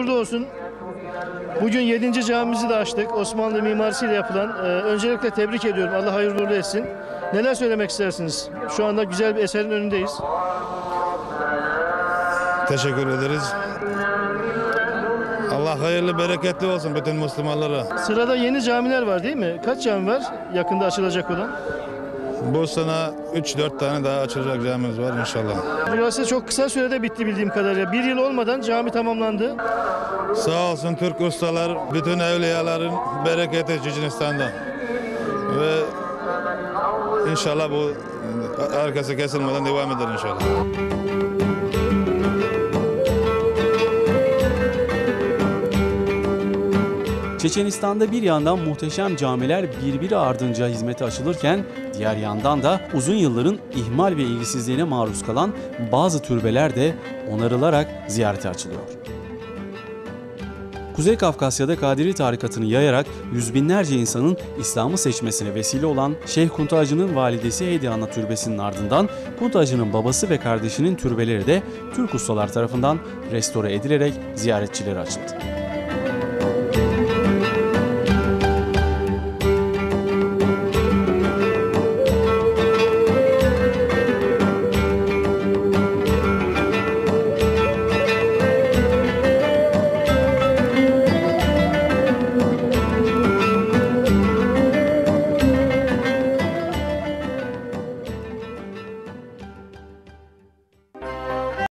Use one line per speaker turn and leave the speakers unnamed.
Burada olsun. Bugün 7. camimizi de açtık. Osmanlı mimarisiyle yapılan. Ee, öncelikle tebrik ediyorum. Allah hayırlı uğurlu etsin. Neler söylemek istersiniz? Şu anda güzel bir eserin önündeyiz.
Teşekkür ederiz. Allah hayırlı bereketli olsun bütün Müslümanlara.
Sırada yeni camiler var değil mi? Kaç cami var yakında açılacak olan?
Bu sene 3-4 tane daha açılacak camimiz var inşallah.
Burası çok kısa sürede bitti bildiğim kadarıyla. Bir yıl olmadan cami tamamlandı.
Sağ olsun Türk ustalar, bütün evliyaların bereketi Cicinistan'da. Ve inşallah bu arkası kesilmeden devam eder inşallah.
Çeçenistan'da bir yandan muhteşem camiler birbiri ardınca hizmete açılırken diğer yandan da uzun yılların ihmal ve ilgisizliğine maruz kalan bazı türbeler de onarılarak ziyarete açılıyor. Kuzey Kafkasya'da Kadiri tarikatını yayarak yüz binlerce insanın İslam'ı seçmesine vesile olan Şeyh Kuntacı'nın validesi Hediye Ana Türbesi'nin ardından Kuntacı'nın babası ve kardeşinin türbeleri de Türk ustalar tarafından restore edilerek ziyaretçilere açıldı.